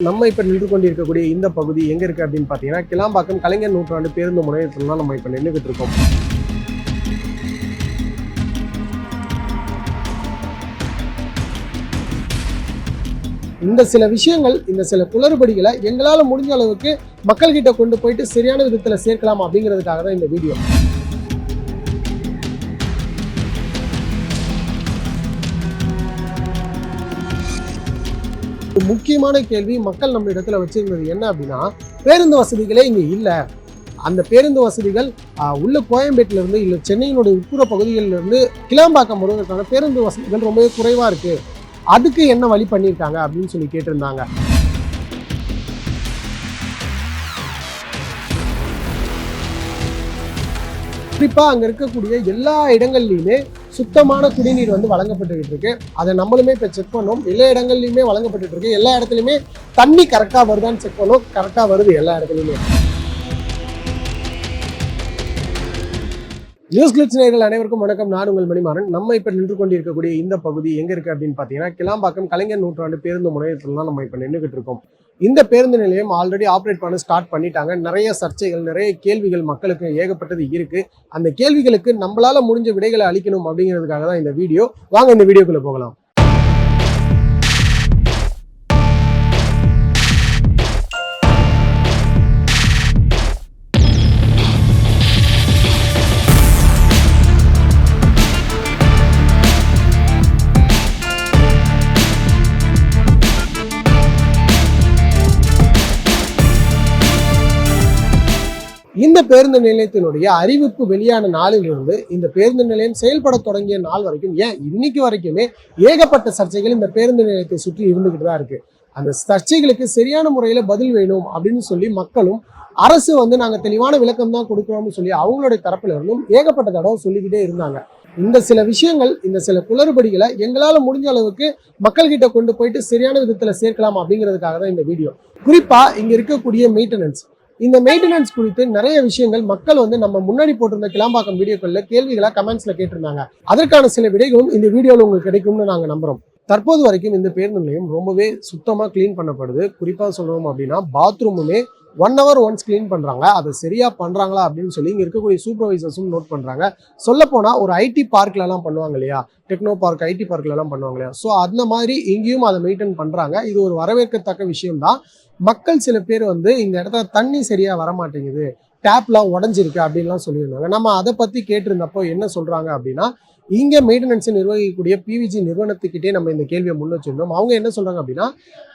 நம்ம இப்போ நின்று கொண்டிருக்கக்கூடிய இந்த பகுதி எங்கே இருக்குது அப்படின்னு பார்த்தீங்கன்னா கிளாம்பாக்கம் கலைஞர் நூற்றாண்டு பேருந்து முனையத்தில் தான் நம்ம இப்போ நின்றுகிட்டு இருக்கோம். இந்த சில விஷயங்கள் இந்த சில குளறுபடிகளை எங்களால் முடிஞ்ச அளவுக்கு மக்கள்கிட்ட கொண்டு போயிட்டு சரியான விதத்தில் சேர்க்கலாம் அப்படிங்கிறதுக்காக தான் இந்த வீடியோ. முக்கியமான கேள்வி மக்கள் நம்ம இடத்துல வச்சிருந்தது என்ன அப்படின்னா பேருந்து வசதிகளே இங்கே இல்லை. அந்த பேருந்து வசதிகள் உள்ள கோயம்பேட்டில இருந்து சென்னையினுடைய உட்புற பகுதிகளில் இருந்து கிளாம்பாக்கம் வருவதற்கான பேருந்து வசதிகள் ரொம்பவே குறைவாக இருக்குது அதுக்கு என்ன வழி பண்ணியிருக்காங்க அப்படின்னு சொல்லி கேட்டிருந்தாங்க. குறிப்பாக அங்கே இருக்கக்கூடிய எல்லா இடங்கள்லையுமே சுத்தமான குடிநீர் வந்து வழங்கப்பட்டுக்கிட்டு இருக்கு. அதை நம்மளுமே இப்போ செக் பண்ணோம். எல்லா இடங்கள்லையுமே வழங்கப்பட்டுட்டு இருக்கு. எல்லா இடத்துலையுமே தண்ணி கரெக்டாக வருதான்னு செக் பண்ணோம். கரெக்டாக வருது எல்லா இடத்துலையுமே. நியூஸ் கிளிட்ஸ் அனைவருக்கும் வணக்கம். நான் உங்கள் மணிமாறன். நம்ம இப்போ நின்று கொண்டிருக்கக்கூடிய இந்த பகுதி எங்கே இருக்குது அப்படின்னு பார்த்தீங்கன்னா கிளாம்பாக்கம் கலைஞர் நூற்றாண்டு பேருந்து முனையத்தில் தான் நம்ம இப்போ நின்றுக்கிட்டு இருக்கோம். இந்த பேருந்து நிலையம் ஆல்ரெடி ஆப்ரேட் பண்ண ஸ்டார்ட் பண்ணிட்டாங்க. நிறைய சர்ச்சைகள் நிறைய கேள்விகள் மக்களுக்கு ஏகப்பட்டது இருக்கு. அந்த கேள்விகளுக்கு நம்மளால முடிஞ்ச விடைகளை அளிக்கணும் அப்படிங்கிறதுக்காக தான் இந்த வீடியோ. வாங்க இந்த வீடியோக்குள்ள போகலாம். இந்த பேருந்து நிலையத்தினுடைய அறிவிப்பு வெளியான நாளிலிருந்து இந்த பேருந்து நிலையம் செயல்பட தொடங்கிய நாள் வரைக்கும் ஏன்? இன்னைக்கு வரைக்குமே ஏகப்பட்ட சர்ச்சைகள் இந்த பேருந்து நிலையத்தை சுற்றி இருந்துகிட்டு தான் இருக்கு. அந்த சர்ச்சைகளுக்கு சரியான முறையில பதில் வேணும் அப்படின்னு சொல்லி மக்களும் அரசு வந்து நாங்க தெளிவான விளக்கம் தான் கொடுக்குறோம்னு சொல்லி அவங்களுடைய தரப்புல இருந்தும் ஏகப்பட்ட தடவை சொல்லிக்கிட்டே இருந்தாங்க. இந்த சில விஷயங்கள் இந்த சில குளறுபடிகளை எங்களால் முடிஞ்ச அளவுக்கு மக்கள்கிட்ட கொண்டு போயிட்டு சரியான விதத்தில் சேர்க்கலாம் அப்படிங்கிறதுக்காக தான் இந்த வீடியோ. குறிப்பா இங்க இருக்கக்கூடிய மெயின்டெனன்ஸ் இந்த மெயின்டெனன்ஸ் குறித்து நிறைய விஷயங்கள் மக்கள் வந்து நம்ம முன்னாடி போட்டிருந்த கிளாம்பாக்கம் வீடியோக்கள்ல கேள்விகளா கமெண்ட்ஸ்ல கேட்டிருந்தாங்க. அதற்கான சில விடைகளும் இந்த வீடியோல உங்களுக்கு கிடைக்கும்னு நாங்க நம்புறோம். தற்போது வரைக்கும் இந்த பேருந்து நிலையம் ரொம்பவே சுத்தமாக க்ளீன் பண்ணப்படுது. குறிப்பாக சொல்லணும் அப்படின்னா பாத்ரூமுமே ஒன் ஹவர் ஒன்ஸ் க்ளீன் பண்ணுறாங்க அதை சரியாக பண்ணுறாங்களா அப்படின்னு சொல்லி இங்கே இருக்கக்கூடிய சூப்பர்வைசர்ஸும் நோட் பண்ணுறாங்க சொல்லப்போனால் ஒரு ஐடி பார்க்ல பண்ணுவாங்க இல்லையா? டெக்னோ பார்க் ஐடி பார்க்லலாம் பண்ணுவாங்க இல்லையா? ஸோ அந்த மாதிரி இங்கேயும் அதை மெயின்டைன் பண்ணுறாங்க இது ஒரு வரவேற்கத்தக்க விஷயம் தான் மக்கள் சில பேர் வந்து இந்த இடத்துல தண்ணி சரியாக வர மாட்டேங்குது டேப்லாம் உடஞ்சிருக்கு அப்படின்லாம் சொல்லியிருந்தாங்க. நம்ம அதை பற்றி கேட்டிருந்தப்போ என்ன சொல்கிறாங்க அப்படின்னா இங்கே மெயின்டெனன்ஸை நிர்வகிக்கக்கூடிய பிவிஜி நிறுவனத்துக்கிட்டே நம்ம இந்த கேள்வியை முன் வச்சிருந்தோம். அவங்க என்ன சொல்கிறாங்க அப்படின்னா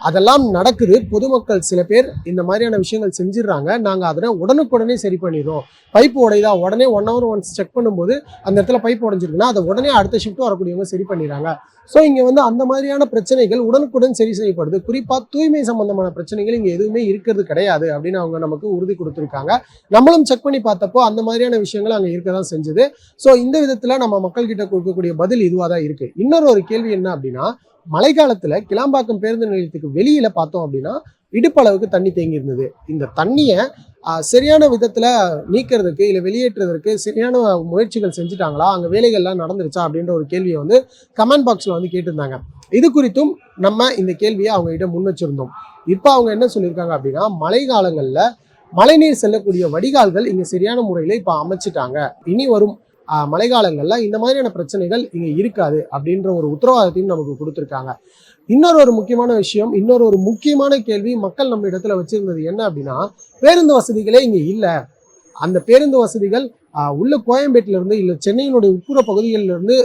அதெல்லாம் நடக்குது. பொதுமக்கள் சில பேர் இந்த மாதிரியான விஷயங்கள் செஞ்சிடுறாங்க. நாங்கள் அதனை உடனுக்குடனே சரி பண்ணிடுறோம். பைப் உடையுதா? உடனே ஒன் ஹவர் ஒன்ஸ் செக் பண்ணும்போது அந்த இடத்துல பைப் உடஞ்சிருக்குன்னா அதை உடனே அடுத்த ஷிஃப்ட் வரக்கூடியவங்க சரி பண்ணிடுறாங்க. ஸோ இங்கே வந்து அந்த மாதிரியான பிரச்சனைகள் உடனுக்குடன் சரி செய்யப்படுது. குறிப்பாக தூய்மை சம்பந்தமான பிரச்சனைகள் இங்கே எதுவுமே இருக்கிறது கிடையாது அப்படின்னு அவங்க நமக்கு உறுதி கொடுத்துருக்காங்க. நம்மளும் செக் பண்ணி பார்த்தப்போ அந்த மாதிரியான விஷயங்கள் அங்கே இருக்க தான் செஞ்சது. ஸோ இந்த விதத்தில் நம்ம மக்கள் கிட்ட கொடுக்கக்கூடிய பதில் இதுவாக தான் இருக்குது இன்னொரு ஒரு கேள்வி என்ன அப்படின்னா மழைக்காலத்தில் கிளாம்பாக்கம் பேருந்து நிலையத்துக்கு வெளியில் பார்த்தோம் அப்படின்னா இடுப்பளவுக்கு தண்ணி தேங்கி இருந்தது இந்த தண்ணியை சரியான விதத்தில் நீக்கிறதுக்கு இல்லை வெளியேற்றுறதுக்கு சரியான முயற்சிகள் செஞ்சுட்டாங்களா? அங்கே வேலைகள்லாம் நடந்துருச்சா? அப்படின்ற ஒரு கேள்வியை வந்து கமெண்ட் பாக்ஸில் வந்து கேட்டிருந்தாங்க. இது குறித்தும் நம்ம இந்த கேள்வியை அவங்க கிட்ட முன் வச்சுருந்தோம். இப்போ அவங்க என்ன சொல்லியிருக்காங்க அப்படின்னா மழை காலங்கள்ல மழைநீர் செல்லக்கூடிய வடிகால்கள் இங்கே சரியான முறையில் இப்போ அமைச்சிட்டாங்க. இனி வரும் மழைக்காலங்களில் இந்த மாதிரியான பிரச்சனைகள் இங்கே இருக்காது அப்படின்ற ஒரு உத்தரவாதத்தையும் நமக்கு கொடுத்துருக்காங்க. இன்னொரு ஒரு முக்கியமான விஷயம் இன்னொரு ஒரு முக்கியமான கேள்வி மக்கள் நம்ம இடத்துல வச்சிருந்தது என்ன அப்படின்னா பேருந்து வசதிகளே இங்கே இல்லை. அந்த பேருந்து வசதிகள் உள்ள கோயம்பேட்டிலிருந்து இருந்து சென்னையினுடைய உட்புற பகுதிகளில் இருந்து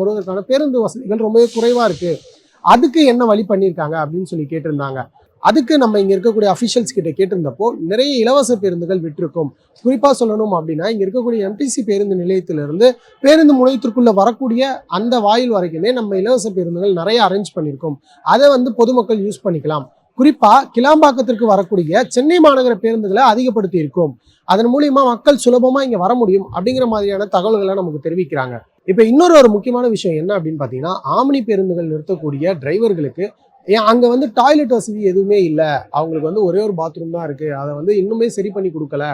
வருவதற்கான பேருந்து வசதிகள் ரொம்பவே குறைவாக இருக்குது அதுக்கு என்ன வழி பண்ணியிருக்காங்க அப்படின்னு சொல்லி கேட்டிருந்தாங்க. அதுக்கு நம்ம இங்கே இருக்கக்கூடிய அஃபிஷியல்ஸ் கிட்ட கேட்டிருந்தப்போ நிறைய இலவச பேருந்துகள் விட்டிருக்கும். குறிப்பாக சொல்லணும் அப்படின்னா இங்கே இருக்கக்கூடிய எம்டிசி பேருந்து நிலையத்திலிருந்து பேருந்து முனையத்திற்குள்ளே வரக்கூடிய அந்த வாயில் வரைக்குமே நம்ம இலவச பேருந்துகள் நிறைய அரேஞ்ச் பண்ணியிருக்கோம். அதை வந்து பொதுமக்கள் யூஸ் பண்ணிக்கலாம். குறிப்பாக கிளாம்பாக்கத்திற்கு வரக்கூடிய சென்னை மாநகர பேருந்துகளை அதிகப்படுத்தி இருக்கும். அதன் மூலியமா மக்கள் சுலபமாக இங்கே வர முடியும் அப்படிங்கிற மாதிரியான தகவல்களை நமக்கு தெரிவிக்கிறாங்க. இப்போ இன்னொரு ஒரு முக்கியமான விஷயம் என்ன அப்படின்னு பார்த்தீங்கன்னா ஆம்னி பேருந்துகள் நிறுத்தக்கூடிய டிரைவர்களுக்கு ஏன் அங்கே வந்து டாய்லெட் வசதி எதுவுமே இல்லை. அவங்களுக்கு வந்து ஒரே ஒரு பாத்ரூம் தான் இருக்குது அதை வந்து இன்னுமே சரி பண்ணி கொடுக்கல.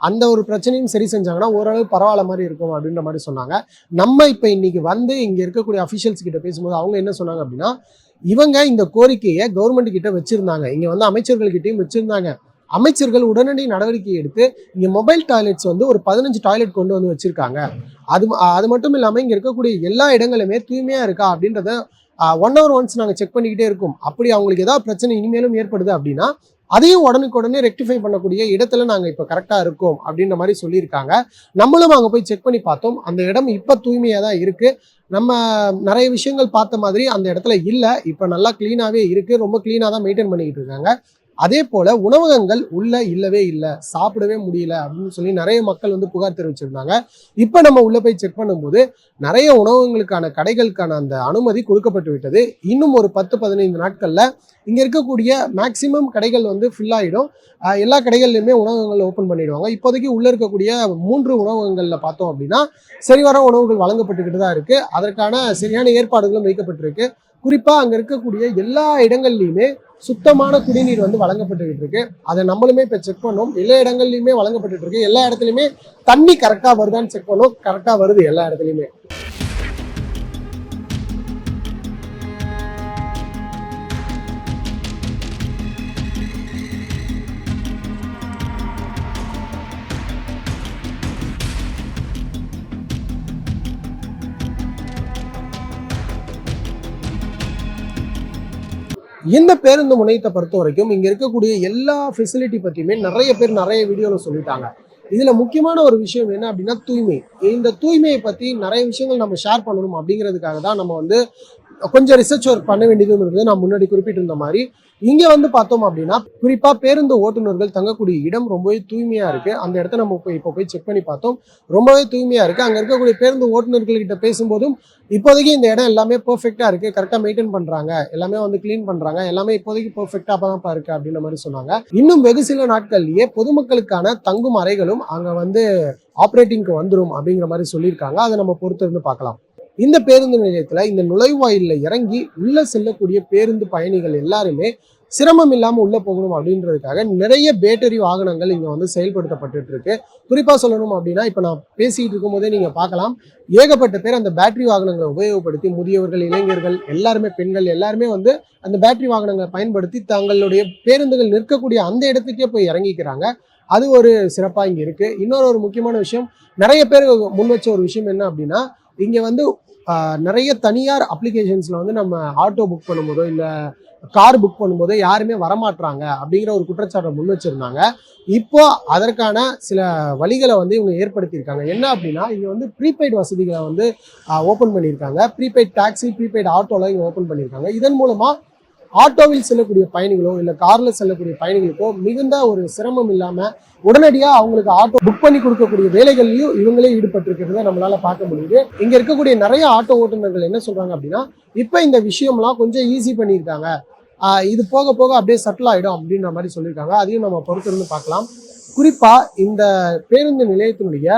அந்த ஒரு பிரச்சனையும் சரி செஞ்சாங்கன்னா ஓரளவு பரவாயில்ல மாதிரி இருக்கும் அப்படின்ற மாதிரி சொன்னாங்க. நம்ம இப்போ இன்னைக்கு வந்து இங்கே இருக்கக்கூடிய அஃபிஷியல்ஸ் கிட்ட பேசும்போது அவங்க என்ன சொன்னாங்க அப்படின்னா இவங்க இந்த கோரிக்கையை கவர்மெண்ட் கிட்ட வச்சிருந்தாங்க. இங்கே வந்து அமைச்சர்கள் கிட்டயும் வச்சிருந்தாங்க. அமைச்சர்கள் உடனடி நடவடிக்கை எடுத்து இங்கே மொபைல் டாய்லெட்ஸ் வந்து ஒரு பதினஞ்சு டாய்லெட் கொண்டு வந்து வச்சுருக்காங்க. அது அது மட்டும் இல்லாமல் இங்கே இருக்கக்கூடிய எல்லா இடங்களுமே தூய்மையாக இருக்கா அப்படின்றத ஒன் ஹவர் ஒன்ஸ் நாங்கள் செக் பண்ணிக்கிட்டே இருக்கோம். அப்படி அவங்களுக்கு ஏதாவது பிரச்சனை இனிமேலும் ஏற்படுது அப்படின்னா அதையும் உடனுக்குடனே ரெக்டிஃபை பண்ணக்கூடிய இடத்துல நாங்கள் இப்போ கரெக்டாக இருக்கோம் அப்படின்ற மாதிரி சொல்லியிருக்காங்க. நம்மளும் அங்கே போய் செக் பண்ணி பார்த்தோம். அந்த இடம் இப்போ தூய்மையாக தான் இருக்குது நம்ம நிறைய விஷயங்கள் பார்த்த மாதிரி அந்த இடத்துல இல்லை. இப்போ நல்லா க்ளீனாகவே இருக்குது ரொம்ப க்ளீனாக தான் மெயின்டைன் பண்ணிக்கிட்டு இருக்காங்க. அதே போல உணவகங்கள் உள்ள இல்லவே இல்லை சாப்பிடவே முடியல அப்படின்னு சொல்லி நிறைய மக்கள் வந்து புகார் தெரிவிச்சிருந்தாங்க. இப்போ நம்ம உள்ள போய் செக் பண்ணும்போது நிறைய உணவகங்களுக்கான கடைகளுக்கான அந்த அனுமதி கொடுக்கப்பட்டு விட்டது. இன்னும் ஒரு பத்து பதினைந்து நாட்கள்ல இங்க இருக்கக்கூடிய மேக்சிமம் கடைகள் வந்து ஃபில் ஆயிடும். எல்லா கடைகள்லையுமே உணவகங்கள் ஓப்பன் பண்ணிடுவாங்க. இப்போதைக்கு உள்ள இருக்கக்கூடிய மூன்று உணவகங்கள்ல பார்த்தோம் அப்படின்னா சரிவர உணவுகள் வழங்கப்பட்டுக்கிட்டு தான் இருக்கு. அதற்கான சரியான ஏற்பாடுகளும் வைக்கப்பட்டிருக்கு. குறிப்பா அங்க இருக்கக்கூடிய எல்லா இடங்கள்லையுமே சுத்தமான குடிநீர் வந்து வழங்கப்பட்டுக்கிட்டு இருக்கு அதை நம்மளுமே இப்போ செக் பண்ணோம். எல்லா இடங்கள்லையுமே வழங்கப்பட்டுட்டு இருக்கு எல்லா இடத்துலையுமே தண்ணி கரெக்டா வருதான்னு செக் பண்ணோம். கரெக்டா வருது எல்லா இடத்துலையுமே. இந்த பேருந்து முனையத்தை பொறுத்த வரைக்கும் இங்க இருக்கக்கூடிய எல்லா ஃபெசிலிட்டி பத்தியுமே நிறைய பேர் நிறைய வீடியோல சொல்லிட்டாங்க. இதுல முக்கியமான ஒரு விஷயம் என்ன அப்படின்னா தூய்மை. இந்த தூய்மையை பத்தி நிறைய விஷயங்கள் நம்ம ஷேர் பண்ணணும் அப்படிங்கிறதுக்காக தான் நம்ம வந்து கொஞ்சம் ரிசர்ச் ஒர்க் பண்ண வேண்டியதும் இருக்குது. நான் முன்னாடி குறிப்பிட்டிருந்த மாதிரி. இங்கே வந்து பார்த்தோம் அப்படின்னா குறிப்பாக பேருந்து ஓட்டுநர்கள் தங்கக்கூடிய இடம் ரொம்பவே தூய்மையாக இருக்குது அந்த இடத்த நம்ம போய் இப்போ போய் செக் பண்ணி பார்த்தோம். ரொம்பவே தூய்மையாக இருக்குது அங்கே இருக்கக்கூடிய பேருந்து ஓட்டுநர்கள்கிட்ட பேசும்போதும் இப்போதைக்கு இந்த இடம் எல்லாமே பர்ஃபெக்டாக இருக்குது கரெக்டாக மெயின்டைன் பண்ணுறாங்க எல்லாமே வந்து க்ளீன் பண்ணுறாங்க எல்லாமே இப்போதைக்கு பெர்ஃபெக்டா தான் இருக்கு அப்படின்ற மாதிரி சொன்னாங்க. இன்னும் வெகு சில நாட்கள்லேயே பொதுமக்களுக்கான தங்கும் அறைகளும் அங்கே வந்து ஆப்ரேட்டிங்க்கு வந்துடும் அப்படிங்கிற மாதிரி சொல்லியிருக்காங்க. அதை நம்ம பொறுத்திருந்து பார்க்கலாம். இந்த பேருந்து நிலையத்தில் இந்த நுழைவாயிலில் இறங்கி உள்ளே செல்லக்கூடிய பேருந்து பயணிகள் எல்லாருமே சிரமம் இல்லாமல் உள்ளே போகணும் அப்படின்றதுக்காக நிறைய பேட்டரி வாகனங்கள் இங்கே வந்து செயல்படுத்தப்பட்டு இருக்கு. குறிப்பாக சொல்லணும் அப்படின்னா இப்போ நான் பேசிகிட்டு இருக்கும்போதே நீங்கள் பார்க்கலாம். ஏகப்பட்ட பேர் அந்த பேட்டரி வாகனங்களை உபயோகப்படுத்தி முதியவர்கள் இளைஞர்கள் எல்லாருமே பெண்கள் எல்லாருமே வந்து அந்த பேட்டரி வாகனங்களை பயன்படுத்தி தங்களுடைய பேருந்துகள் நிற்கக்கூடிய அந்த இடத்துக்கே போய் இறங்கிக்கிறாங்க. அது ஒரு சிறப்பாக இங்கே இருக்குது இன்னொரு ஒரு முக்கியமான விஷயம் நிறைய பேர் முன் வச்ச ஒரு விஷயம் என்ன அப்படின்னா இங்கே வந்து நிறைய தனியார் அப்ளிகேஷன்ஸில் வந்து நம்ம ஆட்டோ புக் பண்ணும்போதோ இல்லை கார் புக் பண்ணும்போதோ யாருமே வரமாட்டுறாங்க அப்படிங்கிற ஒரு குற்றச்சாட்டை முன் வச்சுருந்தாங்க. இப்போ அதற்கான சில வழிகளை வந்து இவங்க ஏற்படுத்தியிருக்காங்க. என்ன அப்படின்னா இங்கே வந்து ப்ரீபெய்டு வசதிகளை வந்து ஓப்பன் பண்ணியிருக்காங்க. ப்ரீபெய்ட் டாக்ஸி ப்ரீபெய்ட் ஆட்டோலாம் இங்கே ஓப்பன் பண்ணியிருக்காங்க. இதன் மூலமாக ஆட்டோவில் செல்லக்கூடிய பயணிகளோ இல்லை காரில் செல்லக்கூடிய பயணிகளுக்கோ மிகுந்த ஒரு சிரமம் இல்லாமல் உடனடியாக அவங்களுக்கு ஆட்டோ புக் பண்ணி கொடுக்கக்கூடிய வேலைகள்லையும் இவங்களே ஈடுபட்டிருக்கிறத நம்மளால பார்க்க முடியுது. இங்கே இருக்கக்கூடிய நிறைய ஆட்டோ ஓட்டுநர்கள் என்ன சொல்கிறாங்க அப்படின்னா இப்போ இந்த விஷயம்லாம் கொஞ்சம் ஈஸி பண்ணியிருக்காங்க. இது போக போக அப்படியே செட்டில் ஆகிடும் அப்படின்ற மாதிரி சொல்லியிருக்காங்க. அதையும் நம்ம பொறுத்திருந்து பார்க்கலாம். குறிப்பாக இந்த பேருந்து நிலையத்தினுடைய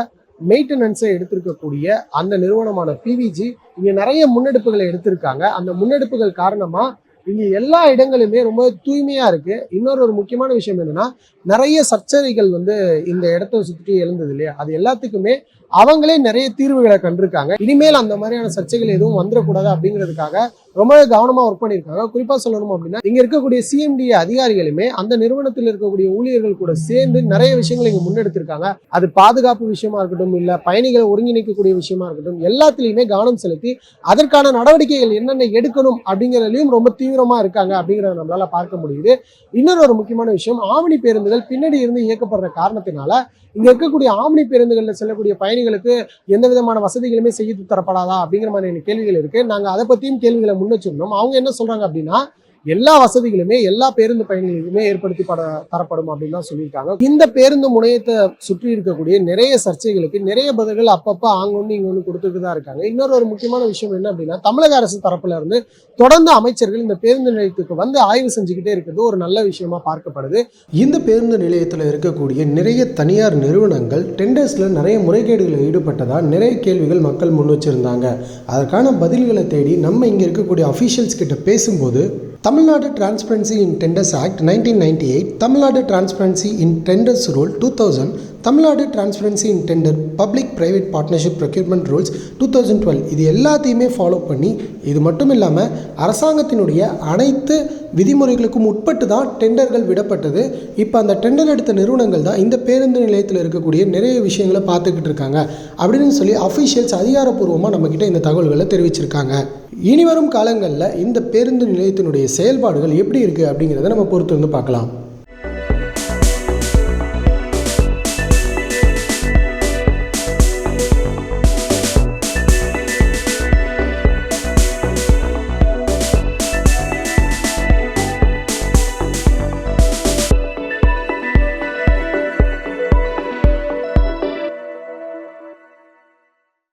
மெயின்டெனன்ஸை எடுத்திருக்கக்கூடிய அந்த நிறுவனமான பிவிஜி இங்கே நிறைய முன்னெடுப்புகளை எடுத்திருக்காங்க. அந்த முன்னெடுப்புகள் காரணமாக இங்க எல்லா இடங்களுமே ரொம்ப தூய்மையா இருக்கு. இன்னொரு ஒரு முக்கியமான விஷயம் என்னன்னா நிறைய சர்ச்சைகள் வந்து இந்த இடத்த சுற்றி எழுந்தது இல்லையா? அது எல்லாத்துக்குமே அவங்களே நிறைய தீர்வுகளை கண்டிருக்காங்க. இனிமேல் அந்த மாதிரியான சர்ச்சைகள் எதுவும் வந்துடக்கூடாது அப்படிங்கிறதுக்காக ரொம்பவே கவனமாக ஒர்க் பண்ணியிருக்காங்க. குறிப்பாக சொல்லணும் அப்படின்னா இங்க இருக்கக்கூடிய சிஎம்டி அதிகாரிகளுமே அந்த நிறுவனத்தில் இருக்கக்கூடிய ஊழியர்கள் கூட சேர்ந்து நிறைய விஷயங்களை இங்க முன்னெடுத்திருக்காங்க. அது பாதுகாப்பு விஷயமா இருக்கட்டும் இல்ல பயணிகளை ஒருங்கிணைக்கக்கூடிய விஷயமா இருக்கட்டும் எல்லாத்துலேயுமே கவனம் செலுத்தி அதற்கான நடவடிக்கைகள் என்னென்ன எடுக்கணும் அப்படிங்கிறதுலையும் ரொம்ப தீவிரமா இருக்காங்க அப்படிங்கிறத நம்மளால பார்க்க முடியுது. இன்னொரு ஒரு முக்கியமான விஷயம் ஆவணி பேருந்துகள் பின்னாடி இருந்து இயக்கப்படுற காரணத்தினால இங்க இருக்கக்கூடிய ஆம்னி பேருந்துகளில் செல்லக்கூடிய பயணிகளுக்கு எந்த விதமான வசதிகளுமே செய்து தரப்படாதா அப்படிங்கிற மாதிரியான கேள்விகள் இருக்கு. நாங்க அதை பத்தியும் கேள்விகளை முன் வச்சிருந்தோம். அவங்க என்ன சொல்றாங்க அப்படின்னா எல்லா வசதிகளுமே எல்லா பேருந்து பயணிகளுக்குமே ஏற்படுத்தி பட தரப்படும் அப்படின்னு தான் சொல்லியிருக்காங்க. இந்த பேருந்து முனையத்தை சுற்றி இருக்கக்கூடிய நிறைய சர்ச்சைகளுக்கு நிறைய பதில்கள் அப்பப்போ ஆங்கொண்டு இங்க ஒன்று கொடுத்துட்டு தான் இருக்காங்க. இன்னொரு ஒரு முக்கியமான விஷயம் என்ன அப்படின்னா தமிழக அரசு தரப்புல இருந்து தொடர்ந்து அமைச்சர்கள் இந்த பேருந்து நிலையத்துக்கு வந்து ஆய்வு செஞ்சுக்கிட்டே இருக்கிறது ஒரு நல்ல விஷயமா பார்க்கப்படுது. இந்த பேருந்து நிலையத்தில் இருக்கக்கூடிய நிறைய தனியார் நிறுவனங்கள் டெண்டர்ஸில் நிறைய முறைகேடுகளில் ஈடுபட்டதாக நிறைய கேள்விகள் மக்கள் முன் வச்சிருந்தாங்க. அதற்கான பதில்களை தேடி நம்ம இங்கே இருக்கக்கூடிய அஃபீஷியல்ஸ் கிட்ட பேசும்போது Tamil Nadu transparency in tenders act nineteen ninety eight Tamil Nadu transparency in tenders rule two thousand Tamil Nadu transparency in tender public private partnership procurement rules two thousand twelve இது எல்லாத்தையுமே follow பண்ணி இது மட்டும் இல்லாமல் அரசாங்கத்தினுடைய அனைத்து விதிமுறைகளுக்கும் உட்பட்டு தான் டெண்டர்கள் விடப்பட்டது. இப்போ அந்த டெண்டர் எடுத்த நிறுவனங்கள் தான் இந்த பேருந்து நிலையத்தில் இருக்கக்கூடிய நிறைய விஷயங்களை பார்த்துக்கிட்டு இருக்காங்க. அப்படின்னு சொல்லி அஃபிஷியல்ஸ் அதிகாரப்பூர்வமாக நம்மக்கிட்ட இந்த தகவல்களை தெரிவிச்சிருக்காங்க. இனி வரும் காலங்களில் இந்த பேருந்து நிலையத்தினுடைய செயல்பாடுகள் எப்படி இருக்குது அப்படிங்கிறத நம்ம பொறுத்து வந்து பார்க்கலாம்.